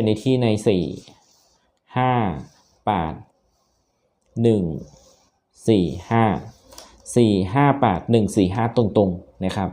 เป็นในที่ในสี่ห้าแปดหนึ่งสี่ห้าสี่ห้าแปดหนึ่งสี่ห้าตรงๆนะครับ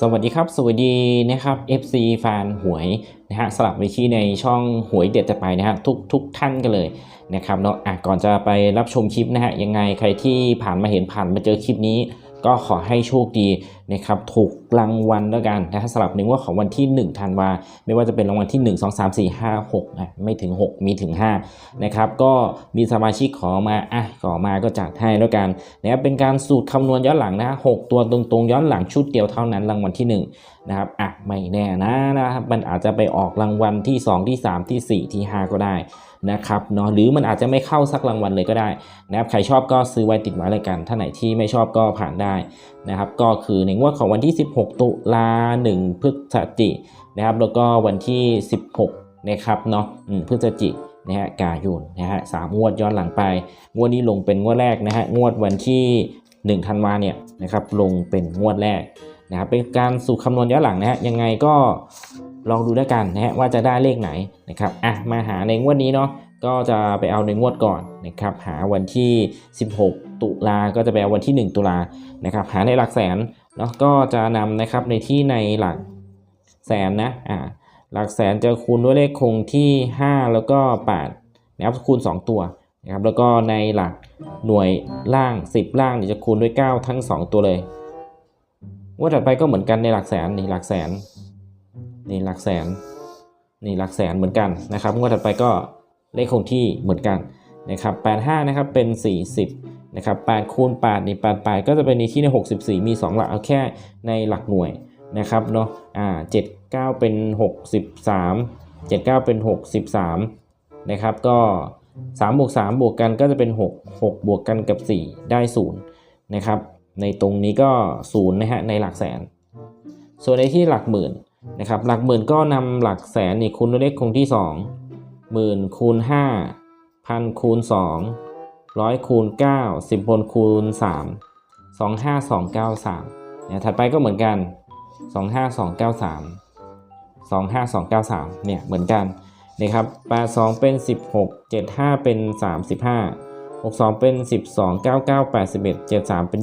สวัสดีครับ สวัสดีนะครับ FC แฟนหวยนะฮะสลับไปที่ในช่องหวยเด็ดจะไปนะฮะทุกทุกท่านกันเลยนะครับเนาะอะก่อนจะไปรับชมคลิปนะฮะยังไงใครที่ผ่านมาเห็นผ่านมาเจอคลิปนี้ ก็ขอให้โชคดีนะครับถูกรางวัลแล้วกันนะฮะสลับหนึ่งว่าของวันที่ 1 ธันวาไม่ว่าจะเป็นรางวัลที่ 1 2 3 4 5 6อะไม่ถึง 6 มีถึง5นะครับก็มีสมาชิกขอมาอะขอมาก็จัดให้แล้วกันนะครับเป็นการสูตรคำนวณย้อนหลังนะฮะหกตัวตรงๆ ย้อนหลังชุดเดียวเท่านั้นรางวัลที่ 1 นะครับอะไม่แน่นะนะครับมันอาจจะไปออกรางวัลที่ 2 ที่ 3 ที่ 4 ที่ 5 ก็ได้ นะครับเนาะหรือมันอาจจะไม่เข้าสักรางวัลเลยก็ได้นะครับใครชอบก็ซื้อไว้ติดไว้เลยกัน ถ้าไหนที่ไม่ชอบก็ผ่านได้นะครับก็คือในงวดของวันที่ 16 ตุลา1พฤศจิกนะครับแล้วก็วันที่ 16นะครับเนาะพฤศจิกนะฮะกายนนะฮะสามงวดย้อนหลังไป งวดนี้ลงเป็นงวดแรกนะฮะงวดวันที่1ธันวาเนี่ยนะครับลงเป็นงวดแรกนะครับเป็นการสู่คำนวณย้อนหลังนะฮะยังไงก็ ลองดูด้วยกันนะฮะว่าจะได้เลขไหนนะครับอะมาหาในงวดนี้เนาะก็จะไปเอาในงวดก่อนนะครับหาวันที่ 16 ตุลาก็จะไปเอาวันที่ 1 ตุลานะครับหาในหลักแสนเนาะก็จะนำนะครับในที่ในหลักแสนนะอ่าหลักแสนจะคูณด้วยเลขคงที่ 5 แล้วก็8นะครับคูณ 2 ตัวนะครับแล้วก็ในหลักหน่วยล่าง 10 ล่างเนี่ยจะคูณด้วย 9 ทั้ง 2 ตัวเลยงวดถัดไปก็เหมือนกันในหลักแสนนี่หลักแสน นี่หลักแสนนี่หลักแสนเหมือนกันนะครับงวดถัดไปก็เลขคงที่เหมือนกันนะครับ85นะครับเป็น 40นะครับ8คูณ8นี่8 8ก็จะเป็นในที่ใน 64 มี 2 หลักเอาแค่ในหลักหน่วยนะครับเนาะอ่า79 เป็น 63 79 เป็น 63นะครับก็3บวก3บวกกันก็จะเป็น 6 6 บวกกันกับ 4 ได้0นะครับในตรงนี้ก็ศูนย์นะฮะในหลักแสน ส่วนในที่หลักหมื่น นะครับหลักหมื่นก็นำหลักแสนนี่คูณด้วยเลขคงที่2หมื่นคูณ5พันคูณ2ร้อยคูณ9 10บนคูณ3 2 5 2 9 3เนี่ยถัดไปก็เหมือนกัน 2 5 2 9 3 2 5 2 9 3เนี่ยเหมือนกันนะครับ82 เป็น 16 75 เป็น 35 62 เป็น 12 99 81 73 เป็น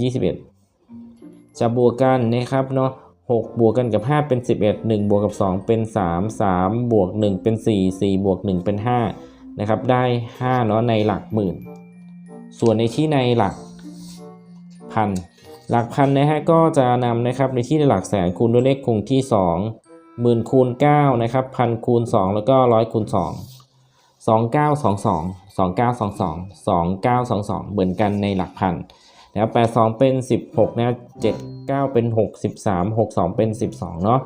21 จะบวกกันนะครับเนาะ 6 บวกกันกับ 5 เป็น 11 1 บวกกับ 2 เป็น 3 3 บวก 1 เป็น 4 4 บวก 1 เป็น 5 นะครับ ได้ 5 เนาะในหลักหมื่น ส่วนในที่ในหลักพัน หลักพันนะฮะก็จะนำนะครับในที่ในหลักแสนคูณด้วยเลขคงที่2หมื่นคูณ9นะครับพันคูณ 2 แล้วก็ร้อยคูณ 2 2922 2922 2922 เหมือนกันในหลักพัน นะครับ82เป็น16นะ79เป็น63 62เป็น12เนาะ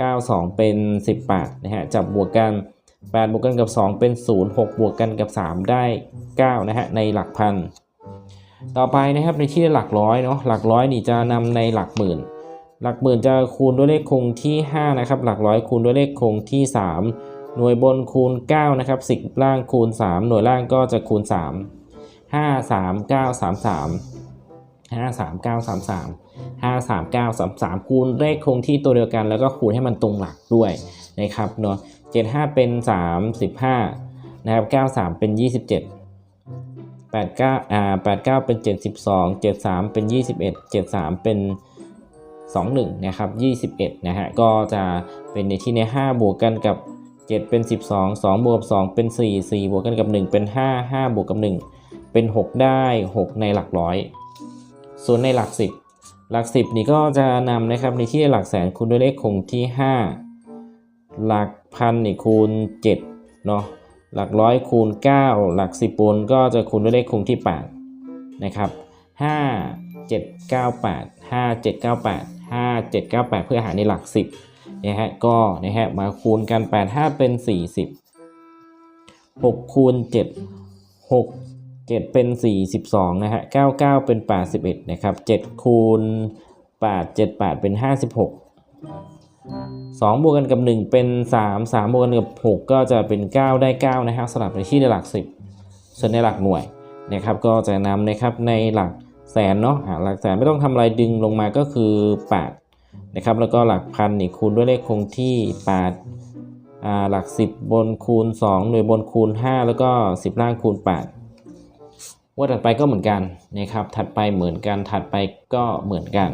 92เป็น18นะฮะจับบวกกัน8บวกกันกับ2เป็น0 6บวกกันกับ3ได้9นะฮะในหลักพันต่อไปนะครับในที่หลักร้อยเนาะหลักร้อยนี่จะนำในหลักหมื่น หลักหมื่นจะคูณด้วยเลขคงที่5นะครับหลักร้อยคูณด้วยเลขคงที่ 3 หน่วยบนคูณ9นะครับสิบล่างคูณ 3 หน่วยล่างก็จะคูณ 3 5 3 9 3 3 5 3 9 3 3 5 3 9 3 3 คูณเลขคงที่ตัวเดียวกัน แล้วก็คูณให้มันตรงหลักด้วยนะครับเนาะ75 เป็น 35นะครับ93 เป็น 27 89อ่า89 เป็น 72 73 เป็น 21 73 เป็น 21 นะครับ 21 นะฮะ ก็จะเป็นในที่ใน 5 บวกกันกับ 7 เป็น 12 2 บวกกับ 2 เป็น 4 4 บวกกันกับ 1 เป็น 5 5 บวกกับ 1 เป็น 6 ได้ 6 ในหลักร้อย ส่วนในหลัก 10 หลัก 10 นี่ก็จะนำนะครับในที่หลักแสนคูณด้วยเลขคงที่ 5 หลักพันนี่คูณ7เนาะหลักร้อยคูณ 9 หลัก 10บนก็จะคูณด้วยเลขคงที่8นะครับ5 7 9 8 5 7 9 8 5 7 9 8 เพื่อหาในหลัก 10นะฮะก็นะฮะมาคูณกัน 8 5 เป็น 40 6คูณ7 6 7 เป็น 42 นะฮะ 99 เป็น 81 นะครับ 7 คูณ 8 7 8 เป็น 56 2 บวกกันกับ 1 เป็น 3 3 บวกกันกับ 6 ก็จะเป็น 9 ได้ 9 นะครับสลับในที่ในหลัก 10 ส่วนในหลักหน่วยนะครับก็จะนำนะครับในหลักแสนเนาะหลักแสนไม่ต้องทำอะไรดึงลงมาก็คือ 8 นะครับ แล้วก็หลักพันนี่คูณด้วยเลขคงที่8อ่าหลัก 10 บนคูณ 2 หน่วยบนคูณ 5 แล้วก็ 10 ล่างคูณ 8 ว่าถัดไปก็เหมือนกันนะครับ ถัดไปเหมือนกัน ถัดไปก็เหมือนกัน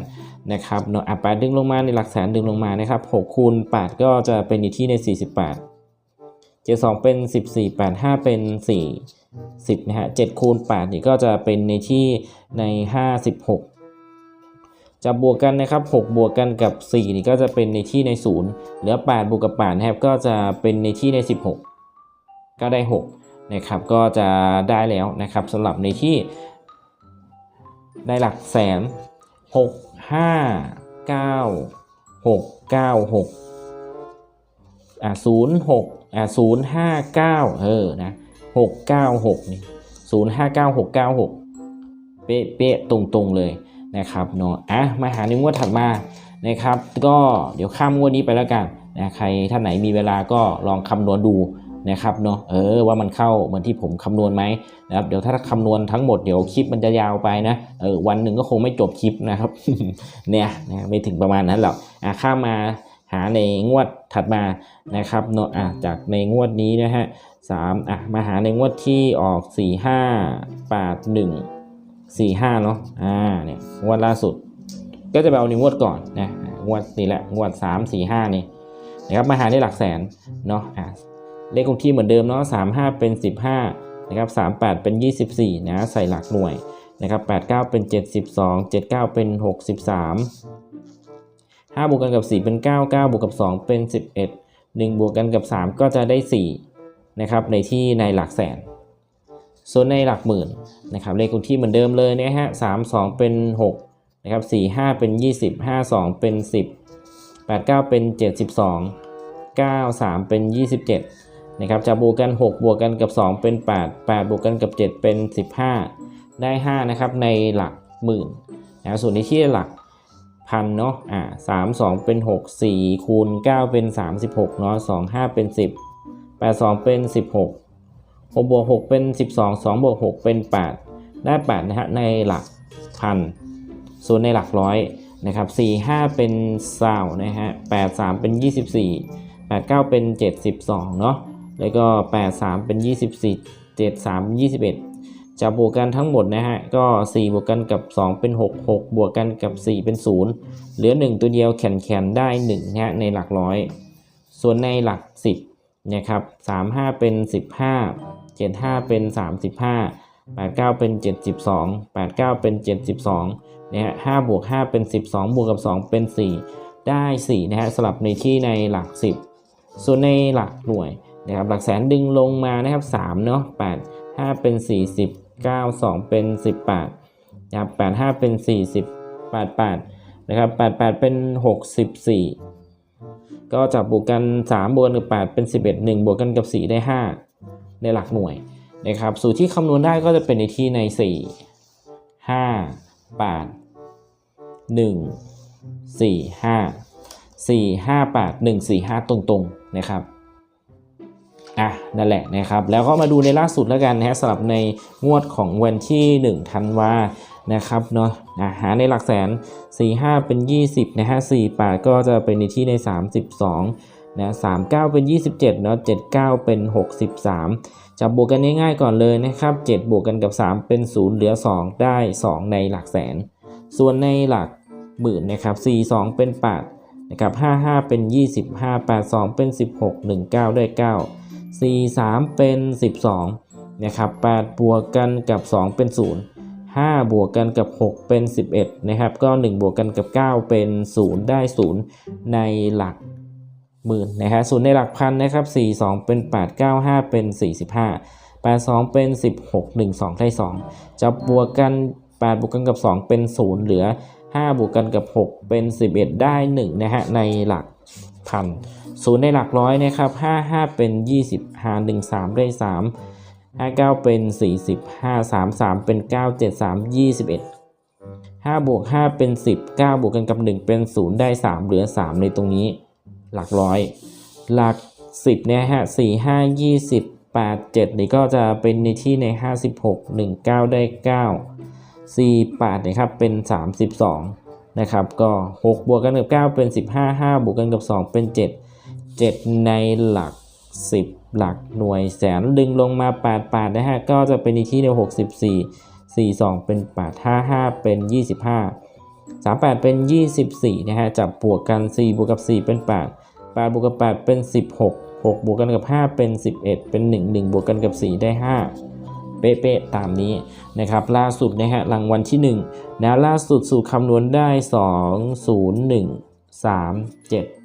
นะครับเนาะอะแปดดึงลงมาในหลักแสนดึงลงมานะครับ6คูณ8ก็จะเป็นอยู่ที่ใน48 72เป็น14 85เป็น4 10นะฮะ7คูณ8นี่ก็จะเป็นในที่ใน56จะบวกกันนะครับ6บวกกันกับ 4 นี่ก็จะเป็นในที่ใน 0 เหลือ 8 บวกกับ8นะครับก็จะเป็นในที่ใน 16 ก็ได้ 6 นะครับก็จะได้แล้วนะครับสำหรับในที่ในหลักแสน6 5 9 6 9 6อะ0 6อะ0 5 9เออนะ6 9 6นี่0 5 9 6 9 6เป๊ะเป๊ะตรงตรงๆเลยนะครับเนาะอะมาหาในงวดถัดมานะครับ ก็เดี๋ยวข้ามงวดนี้ไปแล้วกันนะใครท่านไหนมีเวลาก็ลองคำนวณดู นะครับเนาะเออว่ามันเข้าเหมือนที่ผมคำนวณไหมนะครับเดี๋ยวถ้าคำนวณทั้งหมดเดี๋ยวคลิปมันจะยาวไปนะเออวันหนึ่งก็คงไม่จบคลิปนะครับเนี่ยนะไม่ถึงประมาณนั้นหรอกอะข้ามาหาในงวดถัดมานะครับเนาะอะจากในงวดนี้นะฮะสามอะมาหาในงวดที่ออกสี่ห้าแปดหนึ่งสี่ห้าเนาะอ่าเนี่ยงวดล่าสุด ก็จะไปเอาในงวดก่อนนะงวดนี่แหละงวดสามสี่ห้านี่นะครับมาหาได้หลักแสนเนาะอะ เลขคงที่เหมือนเดิมเนาะสามห้าเป็นสิบห้านะครับสามแปดเป็นยี่สิบสี่นะใส่หลักหน่วยนะครับแปดเก้าเป็นเจ็ดสิบสองเจ็ดเก้าเป็นหกสิบสามห้าบวกกันกับสี่เป็นเก้าเก้าบวกกับสองเป็นสิบเอ็ดหนึ่งบวกกันกับสามก็จะได้สี่นะครับในที่ในหลักแสนส่วนในหลักหมื่นนะครับเลขคงที่เหมือนเดิมเลยนะฮะสามสองเป็นหกนะครับสี่ห้าเป็นยี่สิบห้าสองเป็นสิบแปดเก้าเป็นเจ็ดสิบสองเก้าสามเป็นยี่สิบเจ็ด นะครับจะบวกกันหกบวกกันกับสองเป็นแปดแปดบวกกันกับเจ็ดเป็นสิบห้าได้ห้านะครับในหลักหมื่นนะส่วนในที่หลักพันเนาะอ่าสามสองเป็นหกสี่คูณเก้าเป็นสามสิบหกเนาะสองห้าเป็นสิบแปดสองเป็นสิบหกหกบวกหกเป็นสิบสองสองบวกหกเป็นแปดได้แปดนะฮะในหลักพันส่วนในหลักร้อยนะครับสี่ห้าเป็นสาวนะฮะแปดสามเป็นยี่สิบสี่แปดเก้าเป็นเจ็ดสิบสองเนาะ แล้วก็แปดสามเป็นยี่สิบสี่เจ็ดสามยี่สิบเอ็ดจะบวกกันทั้งหมดนะฮะ ก็สี่บวกกันกับสองเป็นหกหกบวกกันกับสี่เป็นศูนย์เหลือหนึ่งตัวเดียวแขนแขนๆได้หนึ่งนะฮะในหลักร้อย ส่วนในหลักสิบนะครับสามห้าเป็นสิบห้าเจ็ดห้าเป็นสามสิบห้าแปดเก้าเป็นเจ็ดสิบสองแปดเก้าเป็นเจ็ดสิบสองนะฮะห้าบวกห้าเป็นสิบสองบวกกับสองเป็นสี่ได้สี่นะฮะสลับในที่ในหลักสิบส่วนในหลักหน่วย นะครับหลักแสนดึงลงมานะครับสามเนาะแปดห้าเป็นสี่สิบเก้าสองเป็นสิบแปดนะครับแปดห้าเป็นสี่สิบแปดแปดนะครับแปดแปดเป็นหกสิบสี่ก็จับบวกกัน 3 บวกกับ8เป็น 11 1 บวกกันกับ 4 ได้ 5 ในหลักหน่วยนะครับสูตรที่คำนวณได้ก็จะเป็นในที่ใน 4 5 8 1 4 5 4 5 8 1 4 5 ตรงๆนะครับ อะนั่นแหละนะครับแล้วก็มาดูในล่าสุดแล้วกันนะฮะสำหรับในงวดของวันที่1ธันวานะครับเนาะอะหาในหลักแสน 4 5 เป็น 20นะฮะ4 8 ก็จะเป็นในที่ใน 32นะ3 9 เป็น 27เนาะ7 9 เป็น 63จะบวกกันง่ายๆก่อนเลยนะครับ7บวกกันกับ 3 เป็น 0 เหลือ 2 ได้ 2 ในหลักแสน ส่วนในหลักหมื่นนะครับ4 2 เป็น8นะครับ5 5 เป็น 25 8 2 เป็น 16 1 9 ได้ 9 4 3 เป็น 12นะครับ8บวกกันกับ 2 เป็น 0 5 บวกกันกับ 6 เป็น 11นะครับก็ 1 บวกกันกับ 9 เป็น 0 ได้ 0 ในหลักหมื่นนะฮะศูนย์ในหลักพันนะครับ 4 2 เป็น 8 9 5 เป็น 45 8 2 เป็น 16 1 2ได้2จะบวกกัน 8 บวกกันกับ 2 เป็น 0 เหลือ 5 บวกกันกับ 6 เป็น 11 ได้ 1 นะฮะในหลัก พันศูนย์ในหลักร้อยนะครับ5 5เป็น20 5 1 3ได้3ห้าเก้าเป็นสี่สิบห้าสามสามเป็นเก้าเจ็ดสามยี่สิบเอ็ดห้าบวกห้าเป็นสิบเก้าบวกกันกับหนึ่งเป็นศูนย์ได้สามเหลือสามในตรงนี้ หลักร้อย หลัก10เนี่ยฮะ4 5 20 8 7นี่ก็จะเป็นในที่ใน56 1 9ได้9 4 8นะครับเป็น32 นะครับก็6บวกกันกับ 9 เป็น 15 5บวกกันกับ 2 เป็น 7 7 ในหลัก 10 หลักหน่วยแสนดึงลงมา 8 8นะฮะก็จะเป็นในที่ใน64 42 เป็น 8 55 เป็น 25 38 เป็น 24 นะฮะจับบวกกัน 4 บวกกับ 4 เป็น 8 8 บวกกับ 8 เป็น 16 6 บวกกันกับ 5 เป็น 11 เป็น 1 1 บวกกันกับ 4 ได้ 5 เป๊ะๆตามนี้นะครับล่าสุดนะฮะรางวัลที่1นะล่าสุดสูตรคำนวณได้ 2 0 1 3 7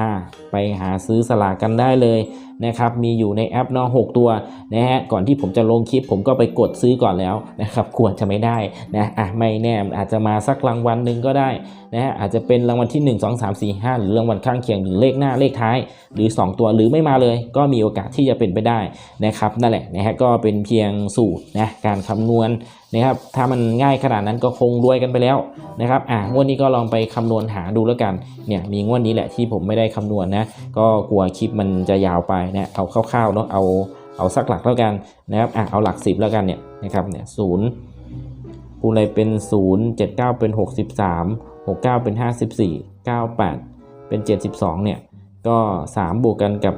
5 ไปหาซื้อสลากกันได้เลยนะครับมีอยู่ในแอปนาะ6ตัวนะฮะก่อนที่ผมจะลงคลิปผมก็ไปกดซื้อก่อนแล้วนะครับควรจะไม่ได้นะอะไม่แน่อาจจะมาสักรางวัลหนึ่งก็ได้ นะฮะอาจจะเป็นรางวัลที่ 1 2 3 4 5 หรือรางวัลข้างเคียงหรือเลขหน้าเลขท้าย หรือ 2 ตัวหรือไม่มาเลย ก็มีโอกาสที่จะเป็นไปได้นะครับนั่นแหละนะฮะก็เป็นเพียงสูตรนะการคำนวณนะครับถ้ามันง่ายขนาดนั้นก็คงรวยกันไปแล้วนะครับอะงวดนี้ก็ลองไปคำนวณหาดูแล้วกันเนี่ยมีงวดนี้แหละที่ผมไม่ได้คำนวณนะก็กลัวคลิปมันจะยาวไปนะเอาคร่าวๆเนาะเอาเอาสักหลักแล้วกันนะครับอะเอาหลักสิบแล้วกันเนี่ยนะครับเนี่ยศูนย์คูณอะไรเป็นศูนย์เจ็ดเก้าเป็นห กสิบสามหกเก้าเป็นห้าสิบสี่เก้าแปดเป็นเจ็ดสิบสองเนี่ย ก็สามบวกกันกับ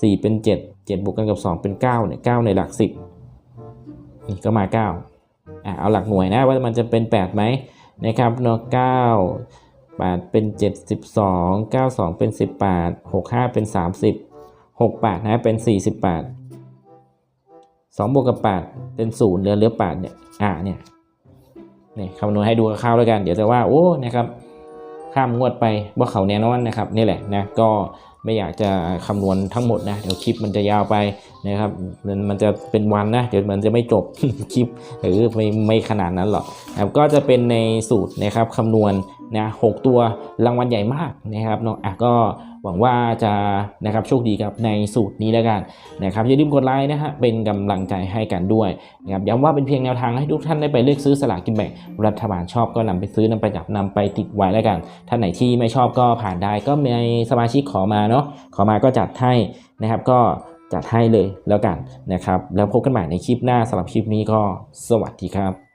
สี่เป็นเจ็ดเจ็ดบวกกันกับสองเป็นเก้าเนี่ยเก้าในหลักสิบนี่ก็มาเก้าอะ เอาหลักหน่วยนะ ว่ามันจะเป็นแปดไหมนะครับเนาะเก้า8เป็น 72 92 เป็น 18 65 เป็น 30 68 นะ เป็น 48 2 บวกกับ 8 เป็น 0 เหลือเหลือ 8 เนี่ย อ่าเนี่ย นี่คำนวณให้ดูคร่าวๆแล้วกัน เดี๋ยวจะว่าโอ้นะครับข้ามงวดไปว่าเขาแน่นอนนะครับนี่แหละนะก็ไม่อยากจะคำนวณทั้งหมดนะเดี๋ยวคลิปมันจะยาวไปนะครับมันมันจะเป็นวันนะเดี๋ยวมันจะไม่จบคลิปหรือไม่ไม่ขนาดนั้นหรอกนะก็จะเป็นในสูตรนะครับคำนวณ นะหกตัวรางวัลใหญ่มากนะครับเนาะอะก็หวังว่าจะนะครับโชคดีกับในสูตรนี้แล้วกันนะครับอย่าลืมกดไลค์นะฮะเป็นกำลังใจให้กันด้วยนะครับย้ำว่าเป็นเพียงแนวทางให้ทุกท่านได้ไปเลือกซื้อสลากกินแบ่งรัฐบาลชอบก็นำไปซื้อนำไปจับนำไปติดไว้แล้วกันท่านไหนที่ไม่ชอบก็ผ่านได้ก็มีสมาชิกขอมาเนาะขอมาก็จัดให้นะครับก็จัดให้เลยแล้วกันนะครับ แล้วพบกันใหม่ในคลิปหน้าสำหรับคลิปนี้ก็สวัสดีครับ